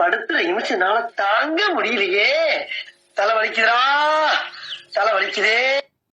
படுத்துற நிமிஷம்னால தாங்க முடியலையே. தலை வலிக்குதுடா. தலை வலிக்குதே.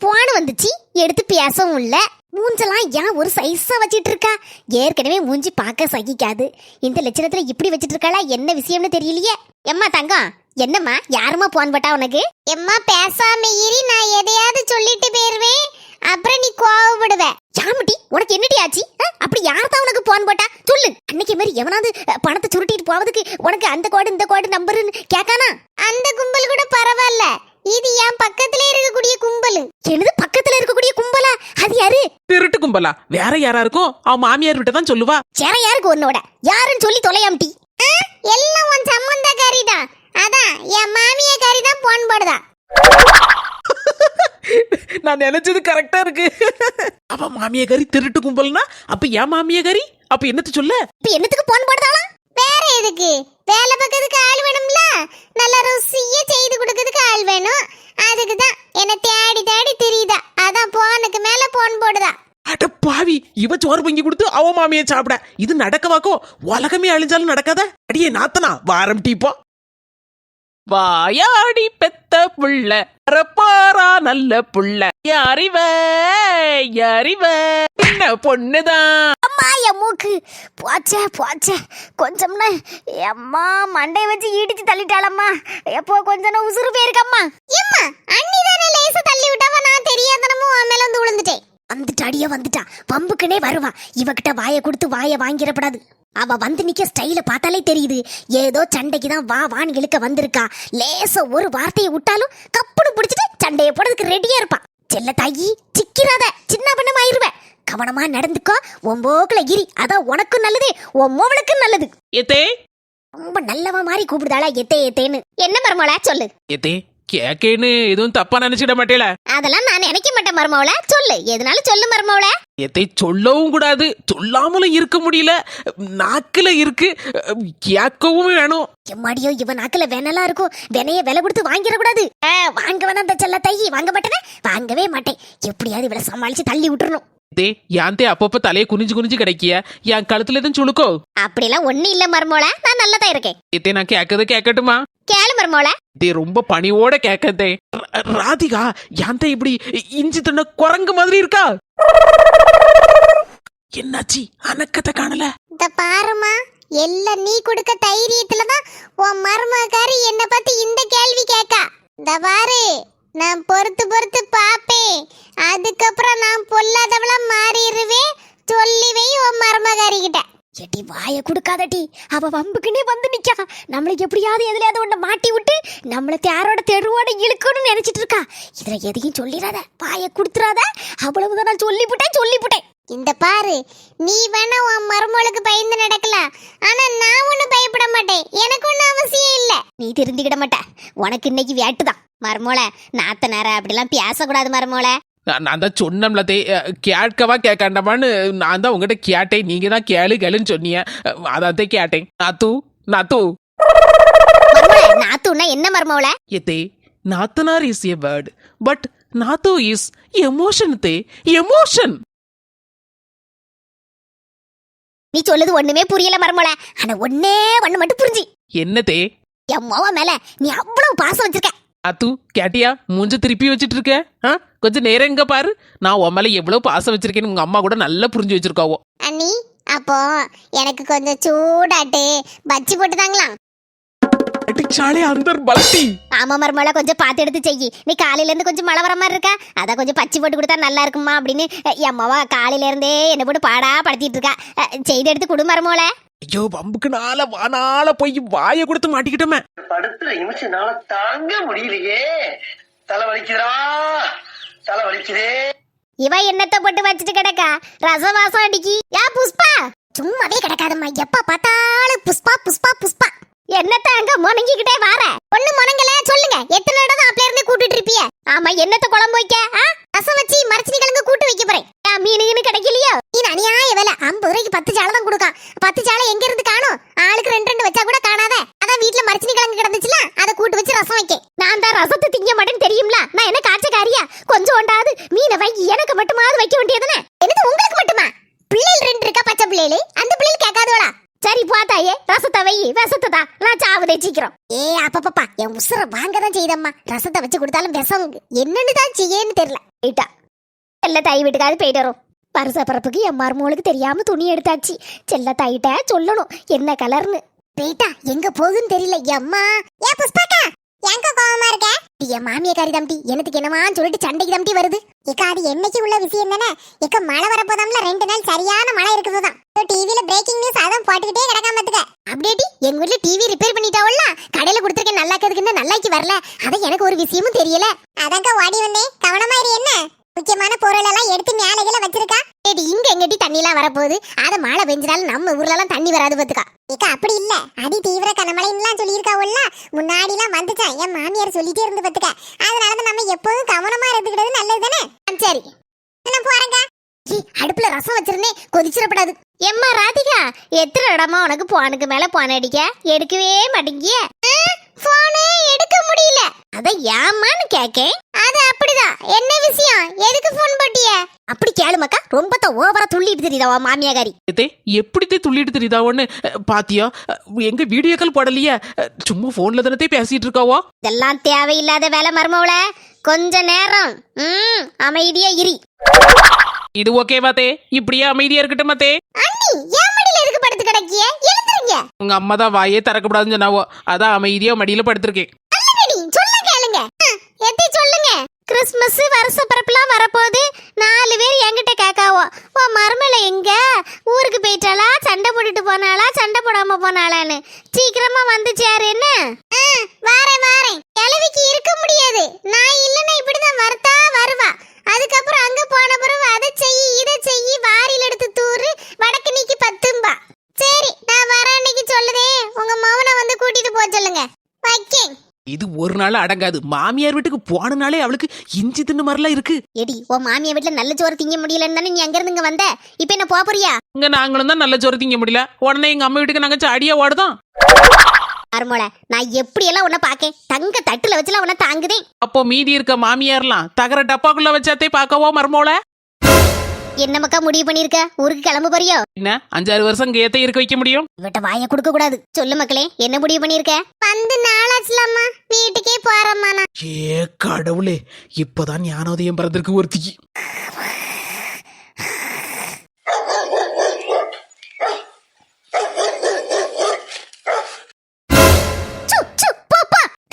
போன் வந்துச்சு. எடுத்து பேசவும் இல்ல மூஞ்செல்லாம் ஏன் ஒரு சைஸா வச்சிட்டு இருக்கா ஏற்கனவே மூஞ்சி பார்க்க சகிக்காது. இந்த லட்சணத்துல இப்படி வச்சிட்டு இருக்காளா என்ன விஷயம்னு தெரியலையே. எம்மா தங்கம் என்னம்மா? யாரும்மா போன் போட்டா உனக்கு? எம்மா பேசாம இரி. நான் எதையாவது சொல்லிட்டு போயிருவேன் அப்புறம் நீ கோவப்படுவ யாமட்டி உனக்கு என்னடி ஆச்சு ஆ? அப்படி யார் தான் உனக்கு போன் போட்டா சொல்லு அன்னைக்கு மாதிரி எவனாவது பணத்தை சுருட்டிட்டு போவதுக்கு உனக்கு அந்த கோடு இந்த கோடு நம்பருன்னு கேட்கானா அந்த கும்பல் கூட பரவாயில்ல. இது என் பக்கத்திலே இருக்கக்கூடிய கும்பல். எனது பக்கத்துல இருக்கக்கூடிய கும்பலா? அது யாரு? திருட்டு கும்பலா? வேற யாரா இருக்கும்? அவன் மாமியார் விட்ட தான் சொல்லுவா. சேர யாருக்கு உன்னோட? யாருன்னு சொல்லி தொலையாம்டி எல்லாம் உன் சம்பந்தக்காரி தான் அதான் என் மாமியக்காரி தான் போன் போடுதா. நான் நினைச்சது கரெக்டா இருக்கு. அவ மாமியாரி திருட்டு கும்பல்னா அப்ப என் மாமியாரி அப்ப என்னத்த சொல்ல? இப்ப என்னத்துக்கு போன் போடுதாலாம் வேற எதுக்கு? வேலை பக்கத்துக்கு ஆள் வேணும்ல? நல்ல ருசியா செய்து கொடுக்கறதுக்கு ஆள் வேணும். அதுக்கு தான் என்ன தேடி தேடி தெரியுதா. அதான் போனுக்கு மேல போன் போடுதா. அட பாவி இவ சோறு பொங்கி கொடுத்து அவ மாமியை சாப்பிட. இது நடக்கவாக்கோ? உலகமே அழிஞ்சாலும் நடக்காத? அடியே நாத்தனா வாரம் டீப்போ வாயாடி பெத்த புள்ள அரப்பாரா நல்ல புள்ள. யாரிவ யாரிவ என்ன பொண்ணுதான் அம்மா என் மூக்கு. போச்சே போச்சே. கொஞ்சம்னா அம்மா மண்டையை வச்சு இடிச்சு தள்ளிட்டாளம்மா. எப்போ கொஞ்சம் உசுறு போயிருக்கம்மா. எம்மா அண்ணி தானே லேசா தள்ளி விட்டாவ நான் தெரியாதனமும் மேல வந்து விழுந்துட்டேன் வந்துட்டா அடியே வந்துட்டா பம்புக்குனே வருவா இவகிட்ட வாயை கொடுத்து வாயை வாங்கிடப்படாது. அவ வந்து நிக்க ஸ்டைல பார்த்தாலே தெரியுது. ஏதோ சண்டைக்கு தான் வா வான்னு இழுக்க வந்திருக்கா. லேசா ஒரு வார்த்தையை விட்டாலும் கப்புனு பிடிச்சிட்டு சண்டைய போடுறதுக்கு ரெடியா இருப்பா. செல்ல தாயி சிக்கிறாத சின்ன பண்ணமாயிருவ கவனமா நடந்துக்கோ. உன் போக்குல இரி. அதான் உனக்கும் நல்லது உன் மோவனுக்கும் நல்லது. எத்தே? ரொம்ப நல்லவ மாதிரி கூப்பிடுதாளா எத்தே எத்தேன்னு. என்ன மருமோள சொல்லு. எத்தே? கேக்கேன்னு எதுவும் தப்பா நினைச்சிட மாட்டேல. அதெல்லாம் நான் நினைக்க மாட்டேன் மருமவள. சொல்லு. எதனாலும் சொல்லு மருமவள. எத்தை சொல்லவும் கூடாது. சொல்லாமலும் இருக்க முடியல. நாக்குல இருக்கு. கேட்கவும் வேணும். எம்மாடியோ இவன் நாக்குல வெனலா இருக்கும். வெனைய விலை கொடுத்து வாங்கிடக்கூடாது. ஆ, வாங்க வேணாம் அந்த செல்ல தையி வாங்க மாட்டேனே? வாங்கவே மாட்டேன். எப்படியாவது இவளை சமாளிச்சு தள்ளி விட்டுறணும். தே ஏன் தே அப்பப்ப தலையை குனிஞ்சு குனிஞ்சு கிடைக்கிய? என் கழுத்துல எதுவும் சுழுக்கோ அப்படிலாம் ஒண்ணு இல்ல மருமோள. நான் நல்லதா இருக்கேன். இத்தே நான் கேட்கறது கேட்கட்டுமா கேளு மருமோள. தே ரொம்ப பணிவோட கேட்கதே ராதிகா ஏன் தே இப்படி இஞ்சி தண்ண குரங்கு மாதிரி இருக்கா? என்னாச்சு அனக்கத்தை காணல? இந்த பாருமா எல்லாம் நீ கொடுக்க தைரியத்துல தான் உன் மருமகாரி என்ன பத்தி இந்த கேள்வி கேக்கா. இந்த பாரு. நான் பொறுத்து பொறுத்து பாப்பேன் அதுக்கப்புறம் நான் பொல்லாதவளா மாறிடுவேன் சொல்லி வை உன் மருமகாரிகிட்ட. எட்டி வாய கொடுக்காதட்டி அவ வம்புக்குன்னே வந்து நிக்கா. நம்மளை எப்படியாவது எதுலயாவது ஒன்றை மாட்டி விட்டு நம்மள தேரோட தெருவோட இழுக்கணும்னு நினைச்சிட்டு இருக்கா. இதுல எதையும் சொல்லிடாத. வாய கொடுத்துறாத அவ்வளவுதான் நான் சொல்லிவிட்டேன் சொல்லிவிட்டேன் இந்த பாரு நீ வேணா உன் மருமகளுக்கு பயந்து நடக்கலாம். ஆனா நான் ஒண்ணும் பயப்பட மாட்டேன். எனக்கு ஒண்ணும் அவசியம் இல்ல. நீ திருந்திக்கிட மாட்ட. உனக்கு இன்னைக்கு வேட்டுதான். மருமோள நாத்த நேரம் அப்படிலாம் பேசக்கூடாது மருமோள. நான் தான் சொன்னோம்ல தே கேட்கவா கேட்காண்டமான்னு நான் தான் உங்ககிட்ட கேட்டேன். நீங்க தான் கேளு கேளுன்னு சொன்னீங்க. அதான் தே கேட்டேன். நாத்து நாத்து. நாத்துன்னா என்ன மருமோள? எத்தே நாத்தனார் இஸ் எ வேர்ட் பட் நாத்து இஸ் எமோஷன் தே எமோஷன். நீ சொல்லுது ஒண்ணுமே புரியல மருமோள. ஆனா ஒண்ணே ஒண்ணு மட்டும் புரிஞ்சு. என்ன தே என் மோவ மேல நீ அவ்வளவு பாசம் வச்சிருக்க. நாத்து கேட்டியா? மூஞ்ச திருப்பி வச்சிட்டு இருக்க ஆ? கொஞ்சம் நேரம் எங்க பாரு. நான் உன் மேல எவ்வளவு பாசம் வச்சிருக்கேன்னு உங்க அம்மா கூட நல்லா புரிஞ்சு வச்சிருக்காவோ. அண்ணி அப்போ எனக்கு கொஞ்சம் சூடாட்டு பச்சி போட்டுதாங்களா? அடிச்சாலே அந்தர் பலட்டி. ஆமா மருமகள கொஞ்சம் பார்த்து எடுத்து செய்யி. நீ காலையில இருந்து கொஞ்சம் மழை வர மாதிரி இருக்கா? அதான் கொஞ்சம் பச்சி போட்டு கொடுத்தா நல்லா இருக்குமா அப்படின்னு அம்மாவா காலையில இருந்தே என்ன போட்டு பாடா படுத்திட்டு இருக்கா. செய்து எடுத்து கொடு மருமகள. ஐயோ பம்புக்கு நாள வானால போய் வாயை கொடுத்து மாட்டிக்கிட்டோமே. படுத்துற நிமிஷம்னால தாங்க முடியலையே. தலை வலிக்குதுடா. தலை வலிக்குதே. இவ என்னத்த போட்டு வச்சுட்டு கிடக்கா? ரசவாசம் அடிக்கி. யா புஷ்பா. சும்மாவே கிடக்காதம்மா. எப்ப பார்த்தாலும் புஷ்பா புஷ்பா புஷ்பா. என்னத்த அங்க முணங்கிக்கிட்டே வார ஒண்ணு முணங்கல சொல்லுங்க. எத்தனை இடம் தான் அப்பல இருந்தே கூட்டிட்டு இருப்பிய? ஆமா என்னத்த குழம்பு வைக்க ஆ? ரசம் வச்சு மரச்சினி கிழங்கு கூட்டு வைக்க போறேன். ஆ, மீனு கிடைக்கலையோ? நீ அநியாய வேலை. ஐம்பது ரூபாய்க்கு பத்து சாலை தான் கொடுக்கான். பத்து சாலை எங்க இருந்து காணும்? ஆளுக்கு ரெண்டு ரெண்டு வச்சா கூட காணாத. அதான் வீட்டுல மரச்சினி கிழங்கு கிடந்துச்சுல அதை கூட்டு வச்சு ரசம் வைக்க நான் தான் ரசத்தை திங்க மாட்டேன்னு தெரியும்ல? நான் என்ன காய்ச்சக்காரியா? கொஞ்சம் ஒண்டாது மீனை வைக்கி எனக்கு மட்டுமாவது வைக்க வேண்டியதுன்னு என்னது உங்களுக்கு மட்டுமா? பிள்ளைகள் ரெண்டு இருக்கா பச்சை பிள்ளைகளே? சரி போத்தாயே ரசத்தை வை விஷத்தை தான் நான் சாவுதே சீக்கிரம். ஏ அப்பப்பா என் உசுர வாங்க தான் செய்தம்மா. ரசத்தை வச்சு கொடுத்தாலும் விஷம் என்னன்னு தான் செய்யன்னு தெரியல. போயிட்டா செல்ல தாய் வீட்டுக்காவது போயிட்டு வரும். வருஷ பிறப்புக்கு என் மருமகளுக்கு தெரியாம துணி எடுத்தாச்சு. செல்ல தாயிட்ட சொல்லணும். என்ன கலர்னு. போயிட்டா எங்க போகுதுன்னு தெரியல அம்மா ஏ புஷ்பாக்கா! எங்க கோவமா இருக்க? என் மாமிய காரி தம்பி எனக்கு என்னமான்னு சொல்லிட்டு சண்டைக்கு தம்பி வருது. ஏக்கா அது என்னைக்கு உள்ள விஷயம் தானே? ஏக்க மழை வரப்போதாம்ல ரெண்டு நாள் சரியான மழை இருக்குதுதான். டிவில பிரேக்கிங் நியூஸ் அதான் போட்டுக்கிட்டே கிடக்காம பாத்துக்க. அப்படியே எங்க வீட்ல டிவி ரிப்பேர் பண்ணிட்டாவல்ல? கடையில நல்லா இருக்கிறதுக்கு நல்லாக்கி வரல. அதான் எனக்கு ஒரு விஷயமும் தெரியல. அதாங்க ஓடி வந்தேன். கவனமா இரு என்ன? முக்கியமான பொருள் எல்லாம் எடுத்து மேலைகளை வச்சிருக்கா? ஏடி இங்க எங்கடி தண்ணி எல்லாம் வரப்போகுது? அத மழை பெஞ்சினாலும் நம்ம ஊர்ல எல்லாம் தண்ணி வராது பாத்துக்கா. ஏக்கா அப்படி இல்ல. அடி தீவிர கனமழைன்னுலாம் சொல்லியிருக்காவுல்ல முன்னாடி எல்லாம் வந்துச்சான். என் மாமியார் சொல்லிட்டே இருந்து பாத்துக்க. அதனாலதான் நம்ம எப்போதும் கவனமா இருந்துக்கிறது நல்லது தானே? சரி. நான் போறேங்க? அடுப்புல ரசம் வச்சிருந்தேன் கொதிச்சிடப்படாது. எம்மா ராதிகா எத்தனை இடமா உனக்கு போனுக்கு மேல போன் அடிக்க? எடுக்கவே மாட்டேங்கிய. போனே எடுக்க முடியல. அத ஏமான்னு கேக்கேன். அது அப்படிதான் என்ன விஷயம்? எதுக்கு போன் போட்டிய? அப்படி கேளுமக்கா ரொம்ப தான் ஓவரா துள்ளிட்டு தெரியுதா மாமியாகாரி? எதே எப்படித்தே துள்ளிட்டு தெரியுதா ஒன்று பாத்தியா? எங்க வீடியோ கால் போடலையே சும்மா போன்ல தானே பேசிட்டு இருக்காவோ? இதெல்லாம் தேவையில்லாத வேலை மருமவள. கொஞ்ச நேரம். ம் அமைதியா இரி. இது ஓகேவா தே. இப்படியே அமைதியா இருக்கட்டும் தே? அண்ணி ஏன் மடியில எதுக்கு படுத்து கிடக்கிய? எழுந்துருங்க. உங்க அம்மா தான் வாயே திறக்கக்கூடாதுன்னு சொன்னாவோ. அதான் அமைதியா மடியில படுத்திருக்கேன் நல்லபடி சொல்ல கேளுங்க எத்தி சொல்லுங்க கிறிஸ்மஸ் வருஷ பிறப்புலாம் வரப்போகுது. நாலு பேர் என்கிட்ட கேட்காவோ ஓ மருமலை எங்க ஊருக்கு போயிட்டாளா சண்டை போட்டுட்டு போனாளா சண்டை போடாம போனாளான்னு சீக்கிரமா வந்து சேரு என்ன வாரேன் வாரேன் கிழவிக்கு இருக்க முடியாது நான் இல்லைன்னா இப்படிதான் வரத்தா வருவா அதுக்கப்புறம் அங்க போன பிறகு அதை செய் இதை செய் வாரியில் எடுத்து தூரு வடக்கு நீக்கி பத்தும்பா சரி நான் வர அன்னைக்கு சொல்லுதே உங்க மவனை வந்து கூட்டிட்டு போக சொல்லுங்க வைக்கேன் இது ஒரு நாள் அடங்காது. மாமியார் வீட்டுக்கு போனனாலே அவளுக்கு இஞ்சி தின்னு மாதிரிலாம் இருக்கு. எடி உன் மாமியா வீட்ல நல்ல சோறு திங்க முடியலன்னு தானே நீ அங்க இருந்து இங்க வந்த? இப்ப என்ன போக போறியா? இங்க நாங்களும் தான் நல்ல சோறு திங்க முடியல. உடனே எங்க அம்மா வீட்டுக்கு நாங்க அடியா ஓடுதோம். மருமோள நான் எப்படி எல்லாம் உன்னை பாக்கேன் தங்க தட்டுல வச்சுலாம் உன்னை தாங்குதேன். அப்போ மீதி இருக்க மாமியார்லாம் தகர டப்பாக்குள்ள வச்சாத்தே பார்க்கவோ மர்மோல என்ன மக்கா முடிவு பண்ணிருக்க? ஊருக்கு கிளம்ப போறியோ? என்ன? அஞ்சாறு வருஷம் கேத்த இருக்க வைக்க முடியும்? இவட்ட வாய கொடுக்க கூடாது. சொல்லு மக்களே என்ன முடிவு பண்ணிருக்க? வந்து நாளாச்சுலம்மா. வீட்டுக்கே போறம்மா ஏ கடவுளே இப்பதான் ஞானோதயம் பிறந்திருக்கு ஒருத்திக்கு.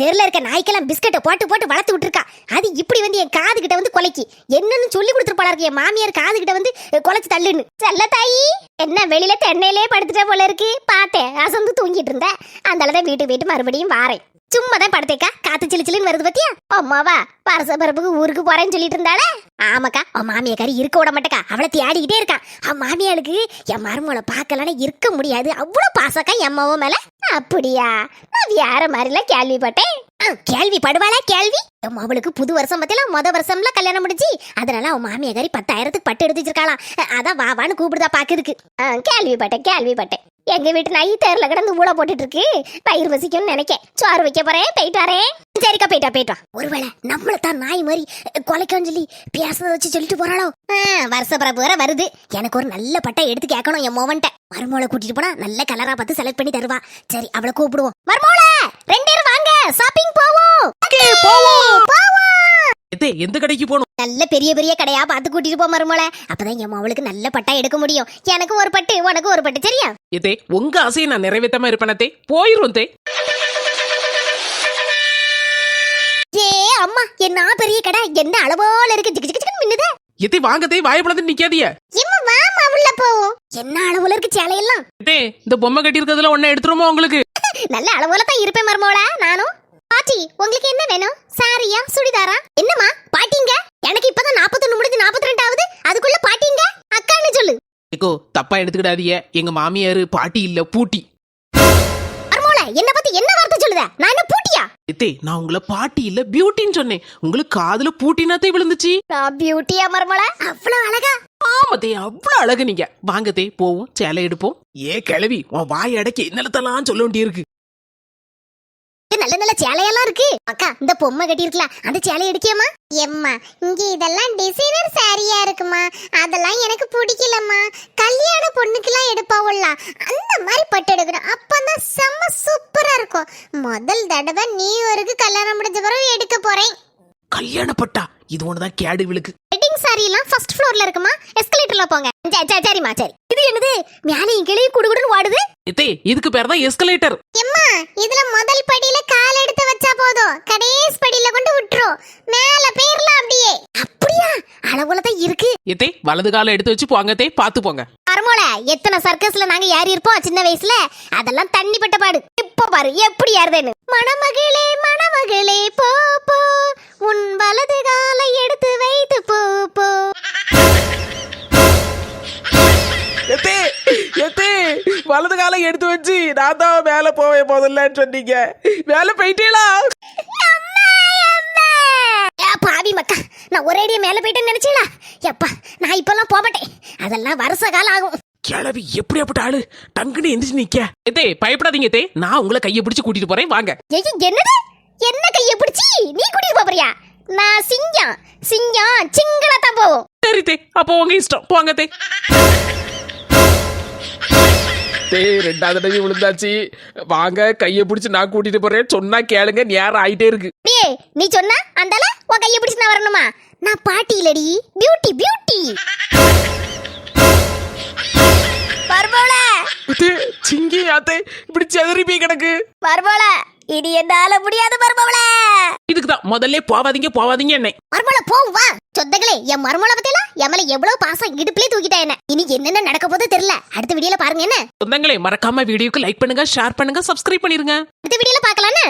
தெருல இருக்க நாய்க்கெல்லாம் பிஸ்கட்டை போட்டு போட்டு வளர்த்து விட்டுருக்கா. அது இப்படி வந்து என் காது கிட்ட வந்து கொலைக்கு. என்னன்னு சொல்லி கொடுத்துருப்பாளா இருக்கு என் மாமியார் காது கிட்ட வந்து கொலைச்சு தள்ளுன்னு. செல்ல தாயி என்ன வெளியில தென்னையிலே படுத்துட்ட போல இருக்கு. பார்த்தேன் அசந்து தூங்கிட்டு இருந்தேன். அந்த தான் வீட்டு வீட்டு மறுபடியும் வாரேன். சும்மா தான் படுத்தேக்கா. காத்து சிலு சிலுன்னு வருது பத்தியா? அம்மாவா பரச பரப்புக்கு ஊருக்கு போறேன்னு சொல்லிட்டு இருந்தாளே. ஆமாக்கா அவன் மாமியா கறி இருக்க விட மாட்டேக்கா. அவளை தேடிக்கிட்டே இருக்கான் அவன் மாமியாளுக்கு என் மருமகளை பார்க்கலன்னு இருக்க முடியாது. அவ்வளோ பாசக்கா எம்மாவும் மேலே மேல. அப்படியா? நான் வேற மாதிரிலாம் கேள்விப்பட்டேன். ஆ, கேள்விப்படுவாளா கேள்வி? அவளுக்கு புது வருஷம் பத்தில முத வருஷம்ல கல்யாணம் முடிச்சு அதனால அவன் மாமியாரி பத்தாயிரத்துக்கு பட்டு எடுத்து வச்சிருக்காளாம் அதான் வா வான்னு கூப்பிடுதா பாக்குதுக்கு ஆ, கேள்விப்பட்டேன் கேள்விப்பட்டேன். எங்க வீட்டு நாய் தேர்ல கிடந்து ஊழ போட்டுட்டு இருக்கு. பயிர் வசிக்கும்னு நினைக்கேன். சோறு வைக்க போறேன் போயிட்டு வரேன். சரிக்கா போயிட்டா போயிட்டு ஒருவேளை நம்மள தான் நாய் மாதிரி கொலைக்கான்னு சொல்லி பேசுறத வச்சு சொல்லிட்டு போறாளோ? ஆ, வருஷ பிறப்பு வேற வருது. எனக்கு ஒரு நல்ல பட்டை எடுத்து கேட்கணும் என் மோவன்ட்ட. மருமோளை கூட்டிட்டு போனா நல்ல கலரா பார்த்து செலக்ட் பண்ணி தருவா. சரி அவளை கூப்பிடுவோம். மருமோள ரெண்டு பேரும் வாங்க ஷாப்பிங் போவோம். போவோம். எந்த கடைக்கு போகணும்? நல்ல பெரிய பெரிய கடையா பார்த்து கூட்டிட்டு போ மருமோள. அப்பதான் என் அவளுக்கு நல்ல பட்டா எடுக்க முடியும். எனக்கு ஒரு பட்டு உனக்கு ஒரு பட்டு சரியா? எதே உங்க ஆசையை நான் நிறைவேற்றாம இருப்பேனத்தே போயிரும் தே ஏ அம்மா என்ன பெரிய கடை? என்ன அளவோல இருக்கு? ஜிகு ஜிகு ஜிகுன்னு மின்னுதே. எதே வாங்கத்தே வாயப்பழந்து நிக்காதிய இம்மா வாமா உள்ள போவோம். என்ன அளவுல இருக்கு சேலையெல்லாம்? எதே இந்த பொம்மை கட்டி இருக்கிறதுல ஒன்ன எடுத்துருமா உங்களுக்கு? நல்ல அளவுல தான் இருப்பேன் மருமோள நானும். பாட்டி உங்களுக்கு என்ன வேணும்? சாரியா சுடிதாரா? என்னம்மா பாட்டிங்க? எனக்கு இப்பதான் நாற்பத்தொன்னு முடிஞ்சு நாற்பத்தி ரெண்டு ஆகுது அதுக்குள்ள பாட்டிங்க? அக்கான்னு சொல்லு. ஏக்கோ தப்பா எடுத்துக்கிடாதீங்க. எங்க மாமியாரு பாட்டி இல்ல பூட்டி. மருமோள என்ன பத்தி என்ன வார்த்தை சொல்லுத? நான் என்ன எத்தே நான் உங்களை பாட்டி இல்ல பியூட்டின்னு சொன்னேன். உங்களுக்கு காதுல பூட்டினாத்தே விழுந்துச்சு. நான் பியூட்டியா மருமோள? அவ்வளவு அழகா? ஆமத்தே அவ்வளவு அழகு நீங்க. வாங்கத்தே போவோம் சேலை எடுப்போம். ஏ கிளவி உன் வாய் அடக்கி என்னலத்தெல்லாம் சொல்ல வேண்டியிருக்கு? நல்ல நல்ல சேலையெல்லாம் இருக்கு. அக்கா இந்த பொம்மை கட்டியிருக்கலாம் அந்த சேலை எடுக்கியம்மா? எம்மா இங்க இதெல்லாம் டிசைனர் சாரியா இருக்குமா? அதெல்லாம் எனக்கு பிடிக்கலம்மா. கல்யாண பொண்ணுக்கெல்லாம் எடுப்பாவுல்ல அந்த மாதிரி பட்டு எடுக்கணும். அப்பதான் செம்ம சூப்பரா இருக்கும். முதல் தடவை நீ ஒருக்கு கல்யாணம் முடிஞ்ச பிறகு எடுக்க போறேன். கல்யாணப்பட்டா? இது ஒண்ணுதான் கேடு விழுக்கு. வெட்டிங் சாரி எல்லாம் ஃபர்ஸ்ட் ஃப்ளோர்ல இருக்குமா? எஸ்கலேட்டர்ல போங்க. சரி, சரி, சரிம்மா சரி. இது என்னது? மேலையும் கீழே குடுகுடுன்னு ஓடுது? எத்தே இதுக்கு பேர் தான் எஸ்கலேட்டர் எம்மா இதுல முதல் படியில கால் எடுத்து வச்சா போதும். கடைசி படியில கொண்டு விட்டுரும். மேல பேர்ல அளவுல தான் இருக்கு. எத்தே வலது காலை எடுத்து வச்சு போங்க தே பாத்து போங்க. அருமோல எத்தனை சர்க்கஸ்ல நாங்க ஏறி இருப்போம் சின்ன வயசுல? அதெல்லாம் தண்ணி பட்ட பாடு. இப்போ பாரு எப்படி ஏறுதுன்னு. மணமகளே மணமகளே போ போ. உன் வலது காலை எடுத்து வைத்து போ போ. எத்தே எத்தே வலது காலை எடுத்து வச்சு நான் தான் மேல போவே முதல்லன்னு சொன்னீங்க. மேல போயிட்டீங்களா? பாவி மக்கா நான் ஒரேடியா மேல போயிட்டேன்னு நினைச்சீங்களா எப்பா நான் இப்பெல்லாம் போகட்டேன் அதெல்லாம் வருஷ காலம் ஆகும். கிளவி எப்படியாப்பட்ட ஆளு? டங்குன்னு எந்திரிச்சு நிக்க. எத்தே பயப்படாதீங்க தே நான் உங்களை கையை பிடிச்சு கூட்டிட்டு போறேன். வாங்க. ஏய், என்னது? என்ன கைய பிடிச்சி? நீ கூட்டிட்டு போறியா நான் சிங்கம். சிங்கம் சிங்கள தான் போவோம். சரி தே அப்போ உங்க இஷ்டம். போங்க தே. தே ரெண்டாவது தடவை விழுந்தாச்சு. வாங்க கையை பிடிச்சு நான் கூட்டிட்டு போறேன். சொன்னா கேளுங்க நேரம் ஆயிட்டே இருக்கு. அப்படியே நீ சொன்னா அந்தால உன் கைய பிடிச்சு நான் வரணுமா? நான் பாட்டி இல்லடி. பியூட்டி பியூட்டி பர்போல. சிங்கி ஆத்தே இப்படி செதறி போய் கிடக்கு. பர்போல. இது என்னால முடியாது பர்போல இதுக்கு தான் முதல்ல போவாதீங்க போவாதீங்க என்ன. மர்மோல போவும் வா. சொந்தங்களே என் மர்மோல பத்தியெல்லாம் என் மேல எவ்வளவு பாசம் இடுப்புலயே தூக்கிட்டா என்ன? இனி என்னென்ன நடக்க போதோ தெரியல. அடுத்த வீடியோல பாருங்க என்ன? சொந்தங்களே மறக்காம வீடியோக்கு லைக் பண்ணுங்க ஷேர் பண்ணுங்க சப்ஸ்கிரைப் பண்ணிருங்க. அடுத்த வீடியோல பார்க்கலான்னு